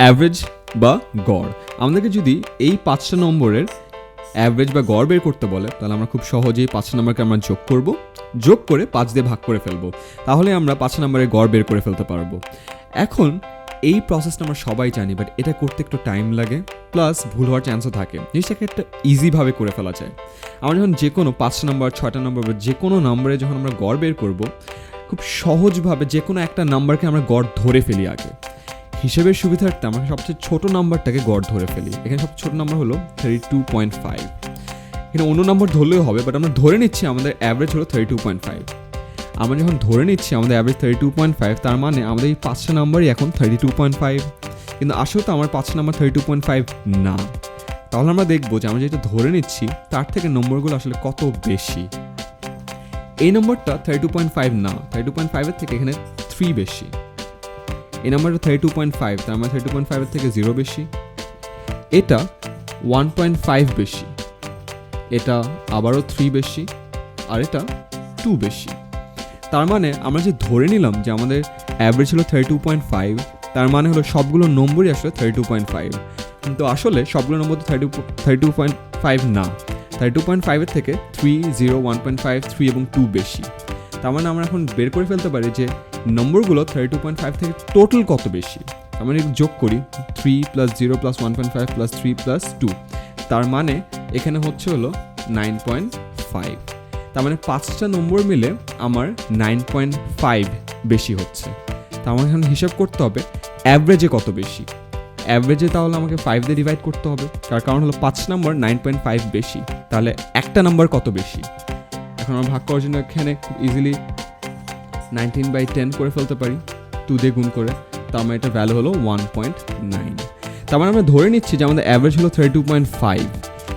Average বা গড়। আমাদেরকে যদি এই পাঁচটা নম্বরের অ্যাভারেজ বা গড় বের করতে বলে, তাহলে আমরা খুব সহজেই পাঁচটা নম্বরকে আমরা যোগ করব। যোগ করে পাঁচ দিয়ে ভাগ করে ফেলব। তাহলে আমরা পাঁচ নম্বরের গড় বের করে ফেলতে পারব। এখন এই প্রসেসটা আমরা সবাই জানি বাট এটা করতে একটু টাইম লাগে প্লাস ভুল হওয়ার চান্সও থাকে। জিনিসটাকে একটা ইজিভাবে করে ফেলা যায়। আমরা যখন যে কোনো পাঁচটা নম্বর, ছয়টা নম্বর বা যে কোনো নম্বরে যখন আমরা গড় বের করব, খুব সহজভাবে যে কোনো একটা নাম্বারকে আমরা গড় ধরে ফেলি আগে। হিসেবের সুবিধার্থে আমরা সবচেয়ে ছোট নাম্বারটাকে গড় ধরে ফেলি। এখানে সবচেয়ে ছোট নাম্বার হলো থার্টি টু পয়েন্ট ফাইভ এখানে অন্য নম্বর ধরলেও হবে বাট আমরা ধরে নিচ্ছি আমাদের অ্যাভারেজ হলো থার্টি টু পয়েন্ট ফাইভ আমরা যখন ধরে নিচ্ছি আমাদের average thirty two point five তার মানে আমাদের এই পাঁচটা নাম্বারই এখন থার্টি টু পয়েন্ট ফাইভ কিন্তু আসলে তো আমার পাঁচটা number thirty two point five না। তাহলে আমরা দেখব যে আমরা যেটা ধরে নিচ্ছি, তার থেকে নম্বরগুলো আসলে কত বেশি। এই নম্বরটা থার্টি টু পয়েন্ট ফাইভ না থার্টি টু পয়েন্ট ফাইভের থেকে এখানে থ্রি বেশি। এই নাম্বারটা থার্টি টু পয়েন্ট ফাইভ তার মানে থার্টি টু পয়েন্ট ফাইভের থেকে জিরো বেশি। এটা ওয়ান পয়েন্ট ফাইভ বেশি। এটা আবারও থ্রি বেশি, আর এটা টু বেশি। তার মানে আমরা যে ধরে নিলাম যে আমাদের অ্যাভারেজ হলো থার্টি টু পয়েন্ট ফাইভ তার মানে হলো সবগুলো নম্বরই আসলে থার্টি টু পয়েন্ট ফাইভ কিন্তু আসলে সবগুলো নম্বর তো thirty thirty two point five না। থার্টি টু পয়েন্ট ফাইভের থেকে three zero one point five three এবং টু বেশি। তার মানে আমরা এখন বের করে ফেলতে পারি যে নম্বরগুলো থার্টি টু পয়েন্ট ফাইভ থেকে টোটাল কত বেশি? তার মানে যোগ করি three plus zero plus one point five plus three plus two তার মানে এখানে হচ্ছে হলো নাইন পয়েন্ট ফাইভ তার মানে পাঁচটা নম্বর মিলে আমার নাইন পয়েন্ট ফাইভ বেশি হচ্ছে। তার মানে এখন হিসাব করতে হবে অ্যাভারেজে কত বেশি? অ্যাভারেজে তাহলে আমাকে ফাইভ দিয়ে ডিভাইড করতে হবে। তার কারণ হলো পাঁচ নম্বর নাইন পয়েন্ট ফাইভ বেশি। তাহলে একটা নাম্বার কত বেশি? এখন আমার ভাগ করার জন্য এখানে খুব ইজিলি নাইনটিন বাই টেন করে ফেলতে পারি টু দিয়ে গুণ করে তো আমার এটা ভ্যালু হলো ওয়ান পয়েন্ট নাইন তার মানে আমরা ধরে নিচ্ছি যে আমাদের অ্যাভারেজ হলো থার্টি টু পয়েন্ট ফাইভ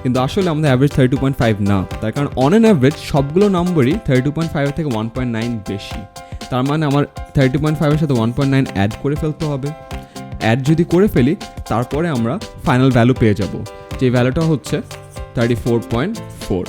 কিন্তু আসলে আমাদের average thirty two point five না, তার কারণ অন অ্যান অ্যাভারেজ সবগুলো নম্বরই থার্টি টু পয়েন্ট ফাইভ থেকে ওয়ান পয়েন্ট নাইন বেশি। তার মানে আমার থার্টি টু পয়েন্ট ফাইভের সাথে ওয়ান পয়েন্ট নাইন অ্যাড করে ফেলতে হবে। অ্যাড যদি করে ফেলি, তারপরে আমরা ফাইনাল ভ্যালু পেয়ে যাব, যে ভ্যালুটা হচ্ছে থার্টি ফোর পয়েন্ট ফোর